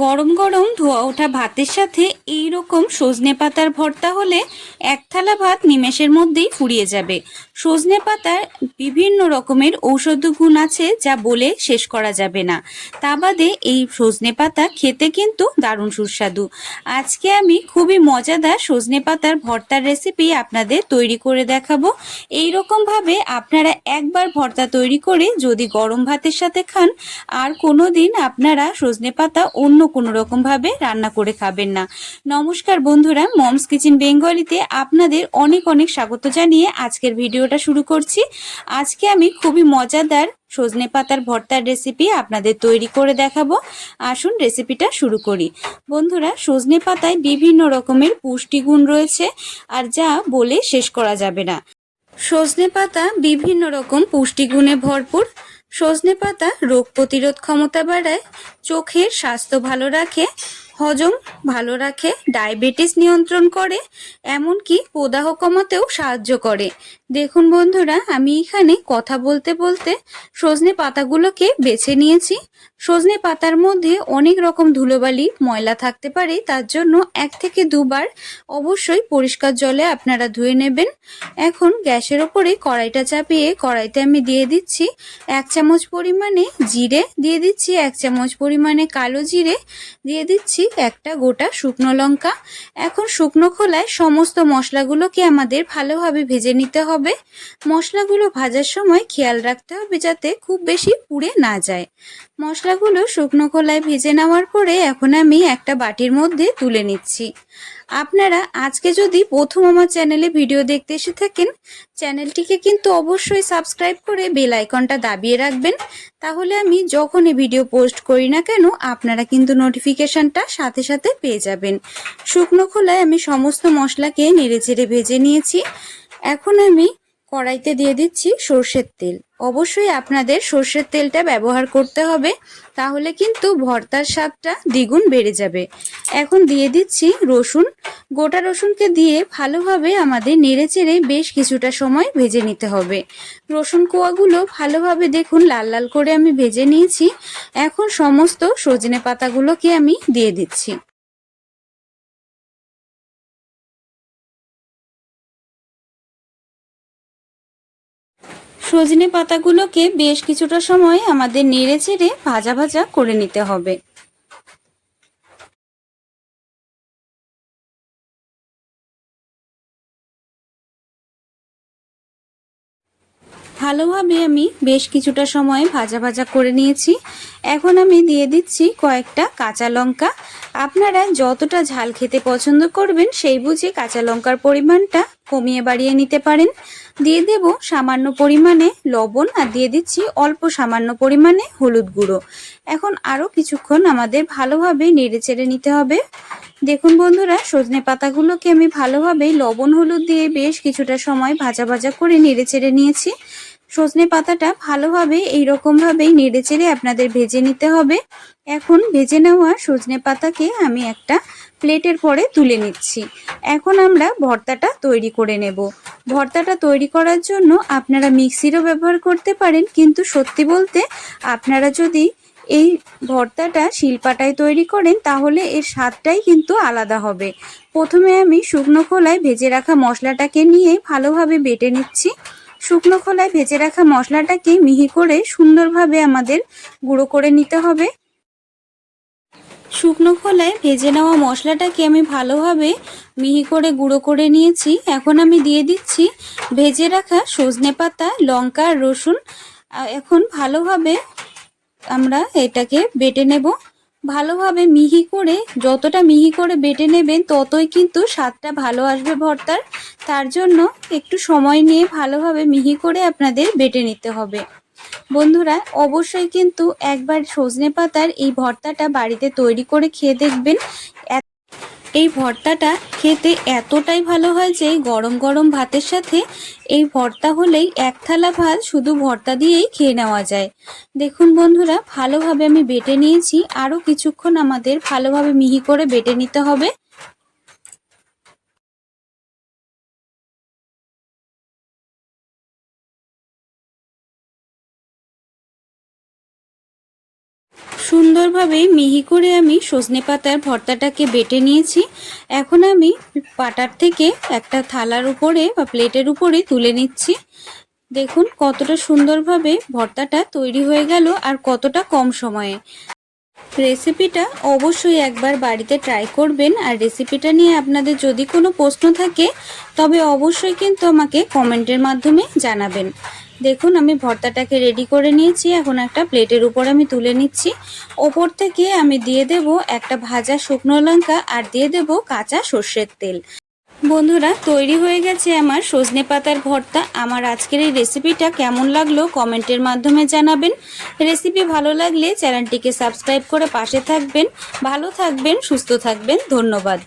গরম গরম ধোয়া ওঠা ভাতের সাথে এই রকম সজনে পাতার ভর্তা হলে এক থালা ভাত নিমেষের মধ্যেই ফুরিয়ে যাবে। সজনে পাতার বিভিন্ন রকমের ঔষধ গুণ আছে যা বলে শেষ করা যাবে না। তা বাদে এই সজনে পাতা খেতে কিন্তু দারুণ সুস্বাদু। আজকে আমি খুবই মজাদার সজনে পাতার ভর্তার রেসিপি আপনাদের তৈরি করে দেখাবো। এই রকম ভাবে আপনারা একবার ভর্তা তৈরি করে যদি গরম ভাতের সাথে খান, আর কোনো দিন আপনারা সজনে পাতা অন্য কোনো রকম ভাবে রান্না করে খাবেন না। নমস্কার বন্ধুরা, মমস কিচেন বেঙ্গলিতে আপনাদের অনেক অনেক স্বাগত জানিয়ে আজকের ভিডিওটা শুরু করছি। আজকে আমি খুবই মজাদার সজনে পাতার ভর্তার রেসিপি আপনাদের তৈরি করে দেখাবো। আসুন রেসিপিটা শুরু করি। বন্ধুরা, সজনে পাতায় বিভিন্ন রকমের পুষ্টিগুণ রয়েছে আর যা বলে শেষ করা যাবে না। সজনে পাতা বিভিন্ন রকম পুষ্টিগুণে ভরপুর। সজনে পাতা রোগ প্রতিরোধ ক্ষমতা বাড়ায়, চোখের স্বাস্থ্য ভালো রাখে, হজম ভালো রাখে, ডায়াবেটিস নিয়ন্ত্রণ করে, এমনকি প্রদাহ কমাতেও সাহায্য করে। দেখুন বন্ধুরা, আমি এখানে কথা বলতে বলতে সজনে পাতাগুলোকে বেছে নিয়েছি। সজনে পাতার মধ্যে অনেক রকম ধুলোবালি, ময়লা থাকতে পারে, তার জন্য এক থেকে দুবার অবশ্যই পরিষ্কার জলে আপনারা ধুয়ে নেবেন। এখন গ্যাসের ওপরে কড়াইটা চাপিয়ে কড়াইতে আমি দিয়ে দিচ্ছি এক চামচ পরিমাণে জিরে, দিয়ে দিচ্ছি এক চামচ পরিমাণে কালো জিরে, দিয়ে দিচ্ছি একটা গোটা শুকনো লঙ্কা। এখন শুকনো খোলায় সমস্ত মশলাগুলোকে আমাদের ভালোভাবে ভেজে নিতে হবে। মশলাগুলো ভাজার সময় খেয়াল রাখতে হবে যাতে খুব বেশি পুড়ে না যায়। মশলাগুলো শুকনো খোলায় ভেজে নেওয়ার পরে এখন আমি একটা বাটির মধ্যে তুলে নিচ্ছি। আপনারা আজকে যদি প্রথম আমার চ্যানেলে ভিডিও দেখতে এসে থাকেন, চ্যানেলটিকে কিন্তু অবশ্যই সাবস্ক্রাইব করে বেল আইকনটা দাবিয়ে রাখবেন। তাহলে আমি যখনই ভিডিও পোস্ট করি না কেন, আপনারা কিন্তু নোটিফিকেশনটা সাথে সাথে পেয়ে যাবেন। শুকনো খোলায় আমি সমস্ত মশলাকে নেড়ে চেড়ে ভেজে নিয়েছি। এখন আমি কড়াইতে দিয়ে দিচ্ছি সর্ষের তেল। অবশ্যই আপনাদের সর্ষের তেলটা ব্যবহার করতে হবে, তাহলে কিন্তু ভর্তার স্বাদটা দ্বিগুণ বেড়ে যাবে। এখন দিয়ে দিচ্ছি রসুন। গোটা রসুনকে দিয়ে ভালোভাবে আমাদের নেড়েচেড়ে বেশ কিছুটা সময় ভেজে নিতে হবে। রসুন কোয়াগুলো ভালোভাবে দেখুন, লাল লাল করে আমি ভেজে নিয়েছি। এখন সমস্ত সজনে পাতাগুলোকে আমি দিয়ে দিচ্ছি। সজনে পাতাগুলোকে বেশ কিছুটা সময় আমাদের নেড়ে চেড়ে ভাজা ভাজা করে নিতে হবে। ভালোভাবে আমি বেশ কিছুটা সময় ভাজা ভাজা করে নিয়েছি। এখন আমি দিয়ে দিচ্ছি কয়েকটা কাঁচা লঙ্কা। আপনারা যতটা ঝাল খেতে পছন্দ করবেন সেই বুঝে কাঁচা লঙ্কার পরিমাণটা কমিয়ে বাড়িয়ে নিতে পারেন। দিয়ে দেব সামান্য পরিমাণে লবণ আর দিয়ে দিচ্ছি অল্প সামান্য পরিমাণে হলুদ গুঁড়ো। এখন আরও কিছুক্ষণ আমাদের ভালোভাবে নেড়ে চেড়ে নিতে হবে। দেখুন বন্ধুরা, সজনে পাতাগুলোকে আমি ভালোভাবে লবণ হলুদ দিয়ে বেশ কিছুটা সময় ভাজা ভাজা করে নেড়ে চেড়ে নিয়েছি। সজনে পাতাটা ভালোভাবে এইরকমভাবেই নেড়ে চেড়ে আপনাদের ভেজে নিতে হবে। এখন ভেজে নেওয়া সজনে পাতাকে আমি একটা প্লেটের পরে তুলে নিচ্ছি। এখন আমরা ভর্তাটা তৈরি করে নেব। ভর্তাটা তৈরি করার জন্য আপনারা মিক্সিরও ব্যবহার করতে পারেন, কিন্তু সত্যি বলতে আপনারা যদি এই ভর্তাটা শিলপাটায় তৈরি করেন, তাহলে এর স্বাদটাই কিন্তু আলাদা হবে। প্রথমে আমি শুকনো খোলায় ভেজে রাখা মশলাটাকে নিয়ে ভালোভাবে বেটে নিচ্ছি। শুকনো খোলায় ভেজে রাখা মশলাটাকে মিহি করে সুন্দরভাবে আমাদের গুঁড়ো করে নিতে হবে। শুকনো খোলায় ভেজে নেওয়া মশলাটাকে আমি ভালোভাবে মিহি করে গুঁড়ো করে নিয়েছি। এখন আমি দিয়ে দিচ্ছি ভেজে রাখা সজনে পাতা, লঙ্কা রসুন। এখন ভালোভাবে আমরা এটাকে বেটে নেব। ভালোভাবে মিহি করে, যতটা মিহি করে বেটে নেবেন, ততই কিন্তু স্বাদটা ভালো আসবে ভর্তার। তার জন্য একটু সময় নিয়ে ভালোভাবে মিহি করে আপনাদের বেটে নিতে হবে। বন্ধুরা, অবশ্যই কিন্তু একবার সজনে পাতার এই ভর্তাটা বাড়িতে তৈরি করে খেয়ে দেখবেন। এই ভর্তাটা খেতে এতটাই ভালো হয় যে গরম গরম ভাতের সাথে এই ভর্তা হলেই এক থালা ভাত শুধু ভর্তা দিয়েই খেয়ে নেওয়া যায়। দেখুন বন্ধুরা, ভালোভাবে আমি বেটে নিয়েছি। আরও কিছুক্ষণ আমাদের ভালোভাবে মিহি করে বেটে নিতে হবে। সুন্দরভাবে মিহি করে আমি সজনে পাতার ভর্তাটাকে বেটে নিয়েছি। এখন আমি পাটার থেকে একটা থালার উপরে বা প্লেটের উপরে তুলে নিচ্ছি। দেখুন কতটা সুন্দরভাবে ভর্তাটা তৈরি হয়ে গেল আর কতটা কম সময়ে। রেসিপিটা অবশ্যই একবার বাড়িতে ট্রাই করবেন আর রেসিপিটা নিয়ে আপনাদের যদি কোনো প্রশ্ন থাকে তবে অবশ্যই কিন্তু আমাকে কমেন্টের মাধ্যমে জানাবেন। দেখুন, আমি ভর্তাটাকে রেডি করে নিয়েছি। এখন একটা প্লেটের উপর আমি তুলে নিচ্ছি। ওপর থেকে আমি দিয়ে দেব একটা ভাজা শুকনো লঙ্কা আর দিয়ে দেব কাঁচা সর্ষের তেল। বন্ধুরা, তৈরি হয়ে গেছে আমার সজনে পাতার ভর্তা। আমার আজকের এই রেসিপিটা কেমন লাগল কমেন্টের মাধ্যমে জানাবেন। রেসিপি ভালো লাগলে চ্যানেলটিকে সাবস্ক্রাইব করে পাশে থাকবেন। ভালো থাকবেন, সুস্থ থাকবেন। ধন্যবাদ।